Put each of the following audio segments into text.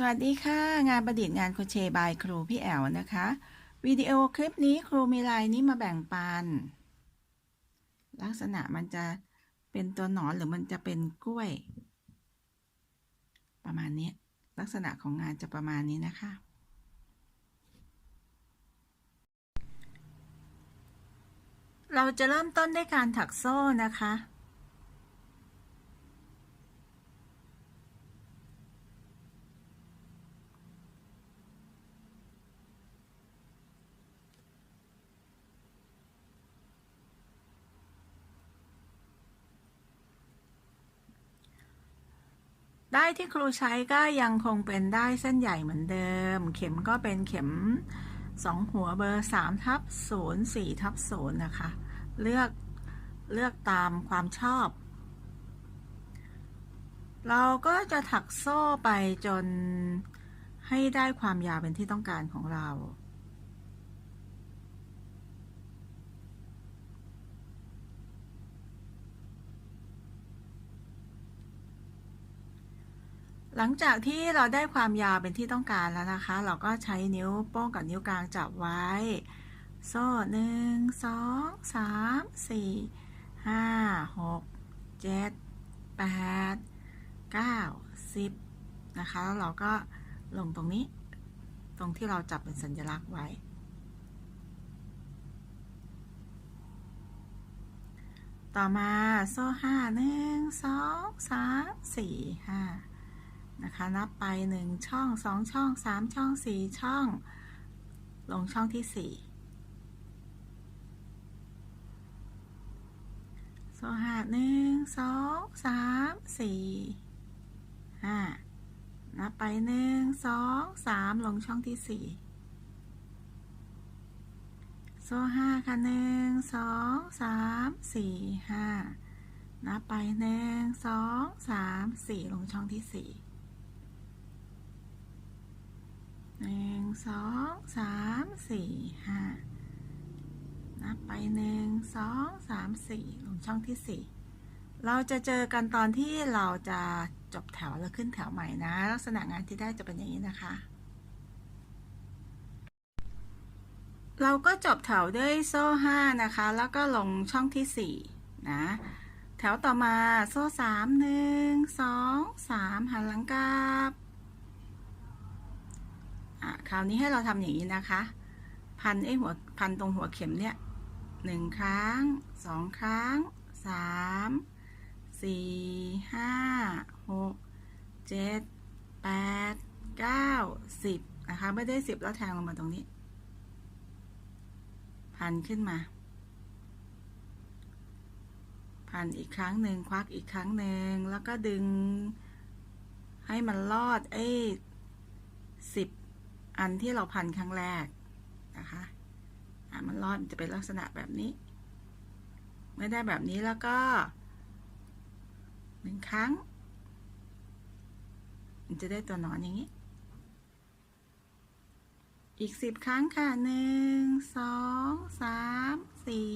สวัสดีค่ะ งานประดิษฐ์งานโคเชบายครูพี่แอลนะคะ วิดีโอคลิปนี้ครูมีลายนี้มาแบ่งปัน ลักษณะมันจะเป็นตัวหนอนหรือมันจะเป็นกล้วย ประมาณนี้ลักษณะของงานจะประมาณนี้นะคะ เราจะเริ่มต้นด้วยการถักโซ่นะคะ ได้ที่ครูใช้ก็ยังคงเป็นได้เส้นใหญ่เหมือนเดิม เข็มก็เป็นเข็มสองหัวเบอร์3ทับ0 4ทับ0นะคะ เลือกเลือกตามความชอบ เราก็จะถักโซ่ไปจนให้ได้ความยาวเป็นที่ต้องการของเรา หลังจากที่เราได้ความยาวเป็นที่ต้องการแล้วนะคะ เราก็ใช้นิ้วโป้งกับนิ้วกลางจับไว้ โซ่หนึ่งสองสามสี่ห้าหกเจ็ดแปดเก้าสิบนะคะแล้วเราก็ลงตรงนี้ ตรงที่เราจับเป็นสัญลักษณ์ไว้ ต่อมาโซ่ห้าหนึ่งสองสามสี่ห้า นะคะ นับไปหนึ่งช่องสองช่องสามช่องสี่ช่อง ลงช่องที่สี่โซ่ห้าหนึ่งสองสามสี่ห้านับไปหนึ่งสองสามลงช่องที่สี่โซ่ห้าค่ะหนึ่งสองสามสี่ห้านับไปหนึ่งสองสามสี่ลงช่องที่สี่ หนึ่งสองสามสี่ห้านับไปหนึ่งสองสามสี่ลงช่องที่สี่เราจะเจอกันตอนที่เราจะจบแถวแล้วขึ้นแถวใหม่นะ ลักษณะงานที่ได้จะเป็นอย่างนี้นะคะ เราก็จบแถวด้วยโซ่ห้านะคะ แล้วก็ลงช่องที่สี่นะแถวต่อมาโซ่สามหนึ่งสองสามหันหลังกลับ อะคราวนี้ให้เราทำอย่างนี้นะคะ พันไอ้หัวพันตรงหัวเข็มเนี่ยหนึ่งครั้งสองครั้งสามสี่ห้าหกเจ็ดแปดเก้าสิบนะคะไม่ได้สิบแล้วแทงลงมาตรงนี้ พันขึ้นมา พันอีกครั้งหนึ่งควักอีกครั้งหนึ่งแล้วก็ดึงให้มันลอดไอ้สิบ อันที่เราพันครั้งแรกนะคะอะมันรอดมันจะเป็นลักษณะแบบนี้ไม่ได้แบบนี้แล้วก็หนึ่งครั้ง มันจะได้ตัวหนอนอย่างนี้ อีกสิบครั้งค่ะหนึ่งสองสามสี่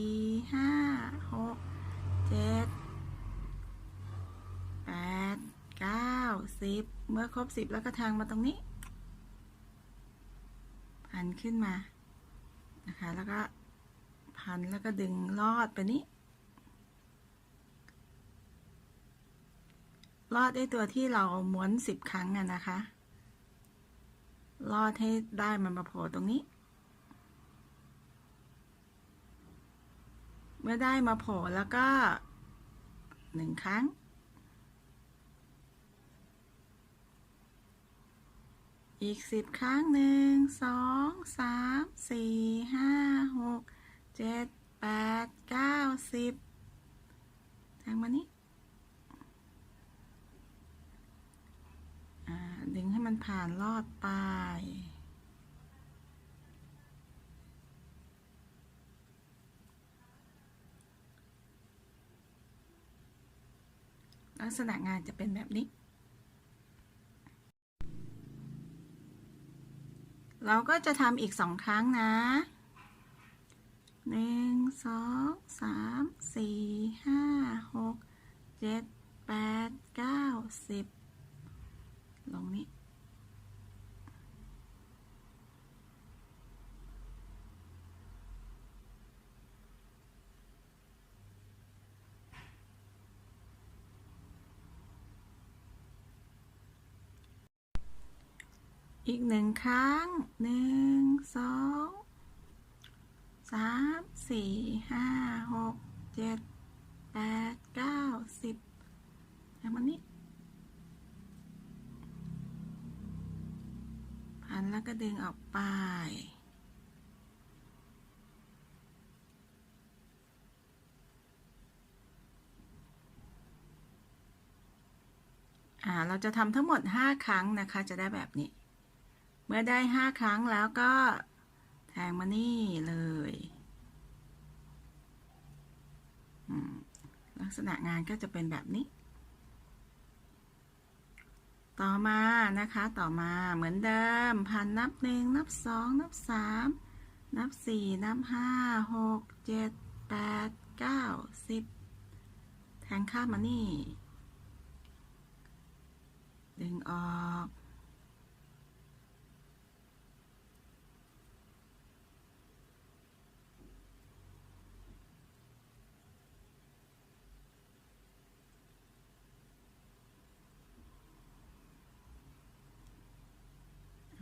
ห้าหกเจ็ดแปดเก้าสิบเมื่อครบสิบแล้วก็ทางมาตรงนี้ พันขึ้นมานะคะ แล้วก็พันแล้วก็ดึงลอดไปนี้ ลอดได้ตัวที่เราม้วนสิบครั้งอะนะคะ ลอดให้ได้มันมาโผล่ตรงนี้ เมื่อได้มาโผล่แล้วก็หนึ่งครั้ง อีกสิบครั้งหนึ่งสองสามสี่ห้าหกเจ็ดแปดเก้าสิบแทงมานี้ดึงให้มันผ่านลอดไป ลักษณะงานจะเป็นแบบนี้ เราก็จะทำอีกสองครั้งนะหนึ่งสองสามสี่ห้าหกเจ็ดแปดเก้าสิบลงนี้ อีกหนึ่งครั้งหนึ่งสองสามสี่ห้าหกเจ็ดแปดเก้าสิบแล้วมันนี้พันแล้วก็ดึงออกไป อ่า เราจะทำทั้งหมด 5 ครั้งนะคะ จะได้แบบนี้ มื่อได้5ครั้งแล้วก็แทงมานี่เลยลักษณะงานก็จะเป็นแบบนี้ ต่อมานะคะต่อมาเหมือนเดิมพันนับหนึ่งนับสองนับสามนับสี่นับห้าหกเจ็ดแปดเก้าสิบแทงข้ามมานี่ ดึงออก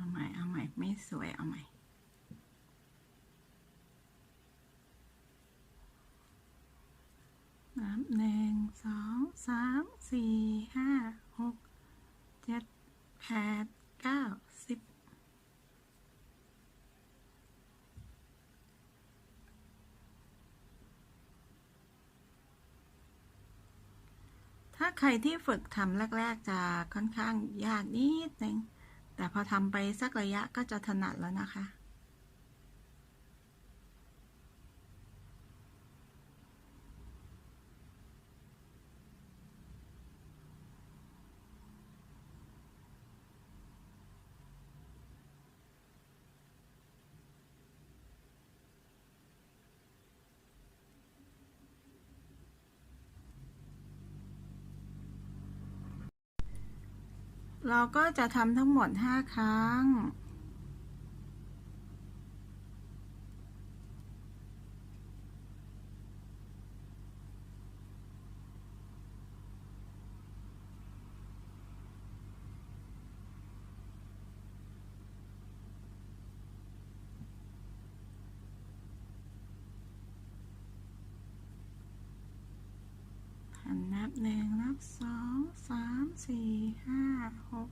เอาใหม่ เอาใหม่ ไม่สวยเอาใหม่นับหนึ่งสองสามสี่ห้าหกเจ็ดแปดเก้าสิบถ้าใครที่ฝึกทำแรก ๆ จะค่อนข้างยากนิดนึง แต่พอทำไปสักระยะก็จะถนัดแล้วนะคะ เราก็จะทำทั้งหมด 5 ครั้ง หันนั บหนึ่งนับสองสามสี่ห้าหก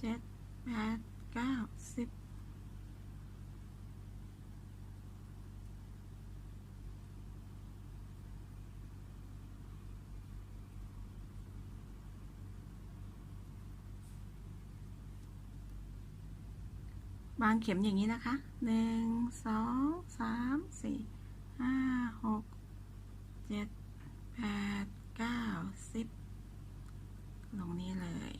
เจ็ดแปดเก้าสิบวางเข็มอย่างนี้นะคะหนึ่งสองสามสี่ห้าหกเจ็ดแปด เก้าสิบลงนี้เลย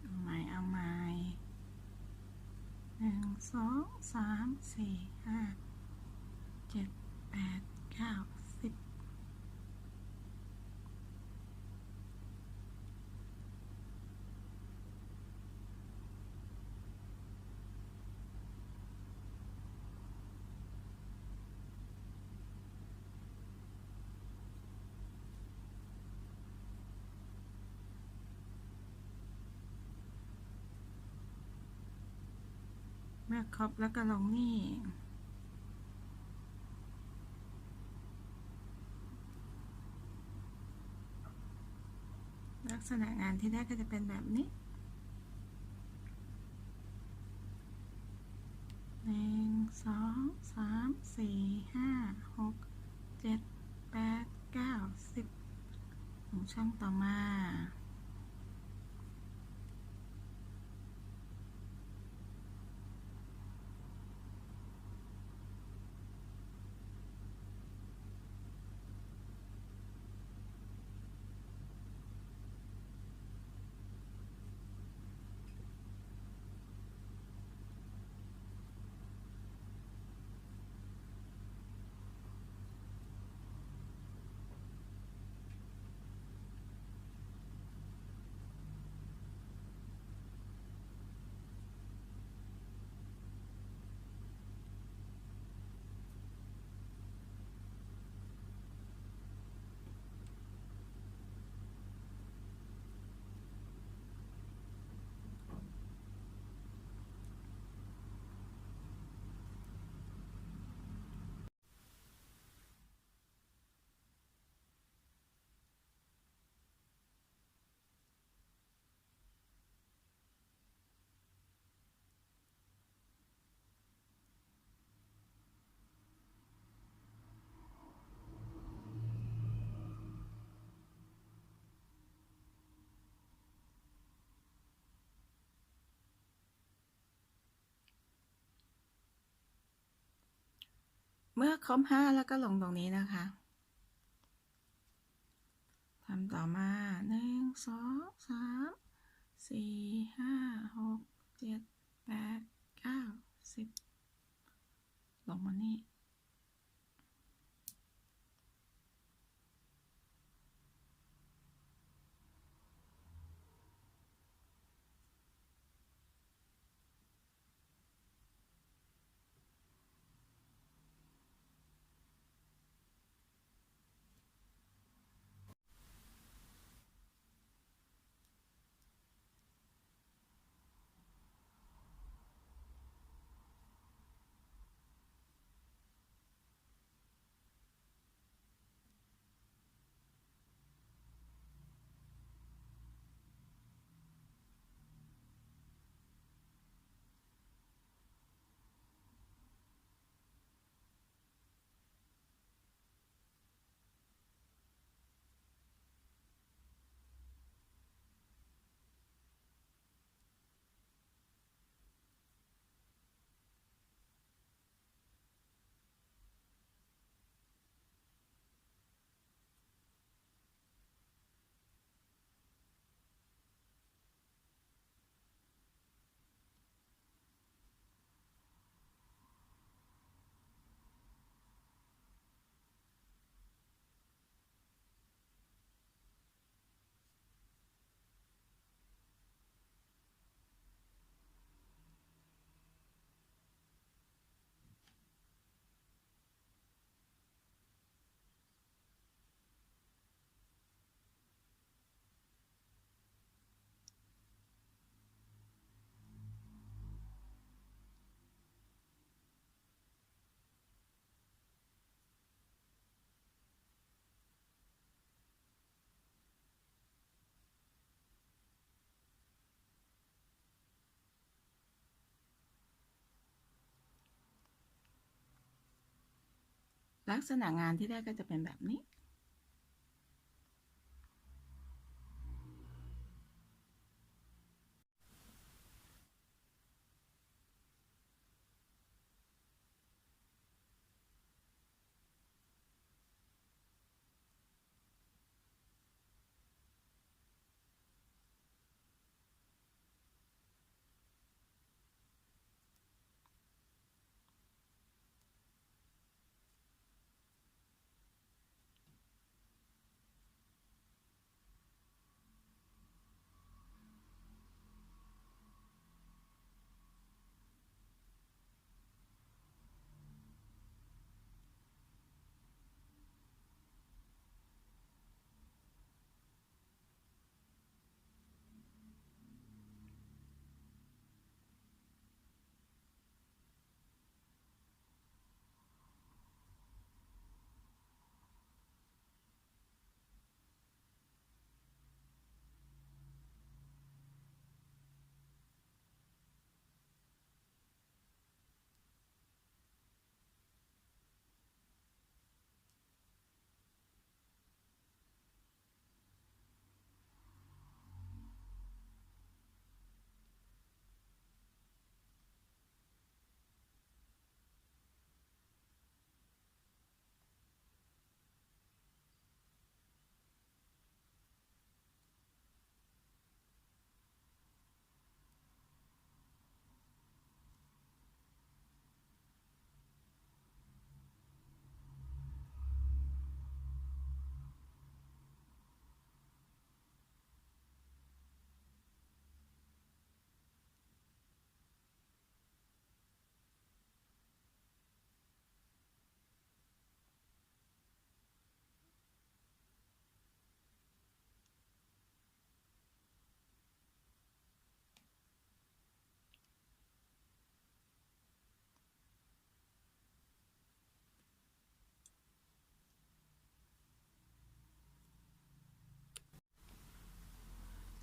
เอาใหม่ เอาใหม่หนึ่งสองสามสี่ห้าเจ็ดแปดเก้าสิบ เมื่อครบแล้วก็ลงนี่ ลักษณะงานที่ได้ก็จะเป็นแบบนี้หนึ่งสองสามสี่ห้าหกเจ็ดแปดเก้าสิบถึงช่องต่อมา เมื่อครบห้าแล้วก็ลงตรงนี้นะคะทำต่อมาหนึ่งสองสามสี่ห้าหกเจ็ดแปดเก้าสิบลงมานี่ ลักษณะงานที่ได้ก็จะเป็นแบบนี้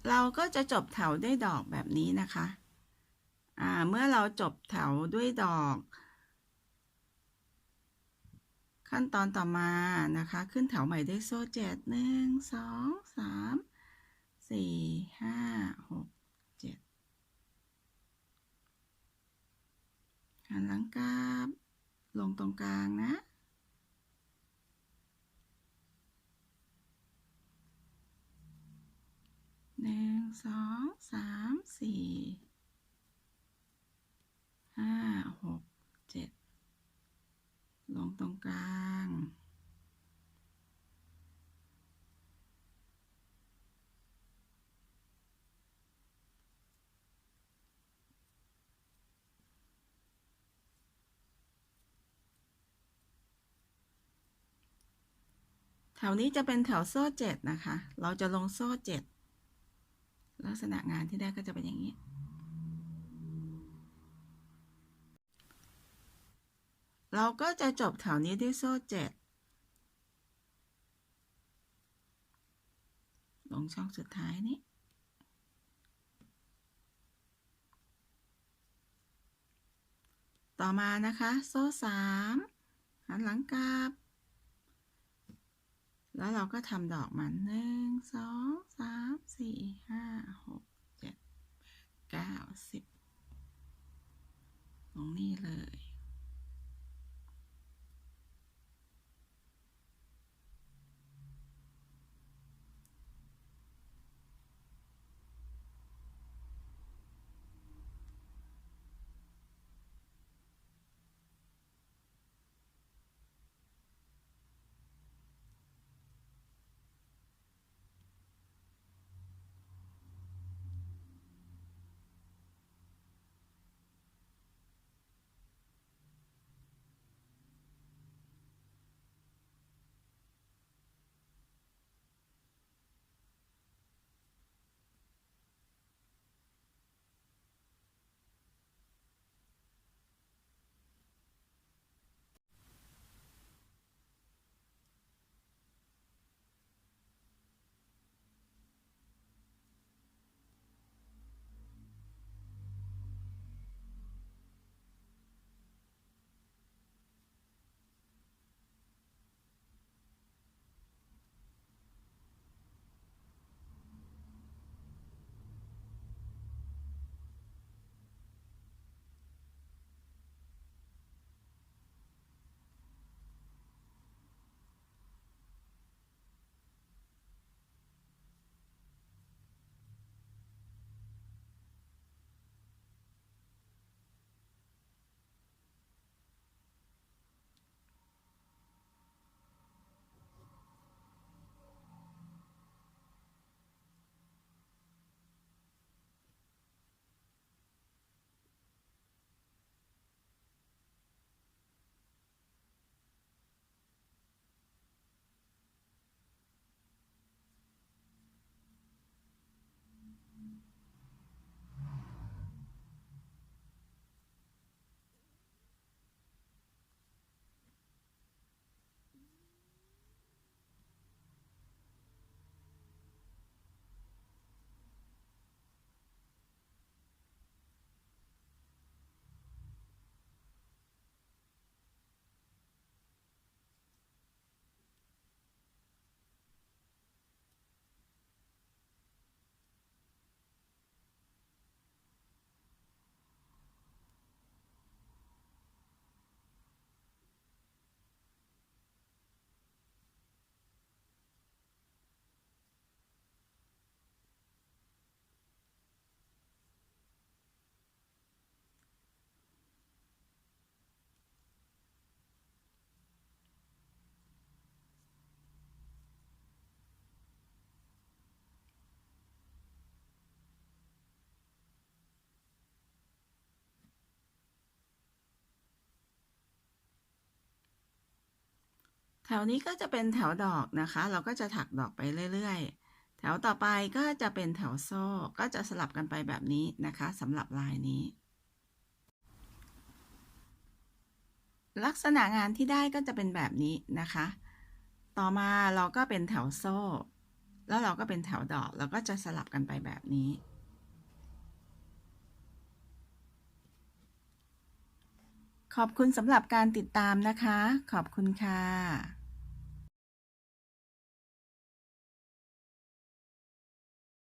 เราก็จะจบแถวด้วยดอกแบบนี้นะคะอ่าเมื่อเราจบแถวด้วยดอก ขั้นตอนต่อมานะคะ ขึ้นแถวใหม่ด้วยโซ่เจ็ดหนึ่งสองสามสี่ห้าหกเจ็ดหันหลังกลับลงงตรงกลางนะ หนึ่งสองสามสี่ห้าหกเจ็ดลงตรงกลาง แถวนี้จะเป็นแถวโซ่เจ็ดนะคะ เราจะลงโซ่เจ็ด ลักษณะงานที่ได้ก็จะเป็นอย่างนี้ เราก็จะจบแถวนี้ด้วยโซ่เจ็ดลงช่องสุดท้ายนี้ต่อมานะคะ โซ่สามหันหลังกลับ แล้วเราก็ทำดอกมันหนึ่งสองสามสี่ห้าหกเจ็ดแปดเก้าสิบตรงนี้เลย แถวนี้ก็จะเป็นแถวดอกนะคะ เราก็จะถักดอกไปเรื่อยๆ แถวต่อไปก็จะเป็นแถวโซ่ ก็จะสลับกันไปแบบนี้นะคะสำหรับลายนี้ ลักษณะงานที่ได้ก็จะเป็นแบบนี้นะคะ ต่อมาเราก็เป็นแถวโซ่ แล้วเราก็เป็นแถวดอกเราก็จะสลับกันไปแบบนี้ขอบคุณสำหรับการติดตามนะคะ ขอบคุณค่ะ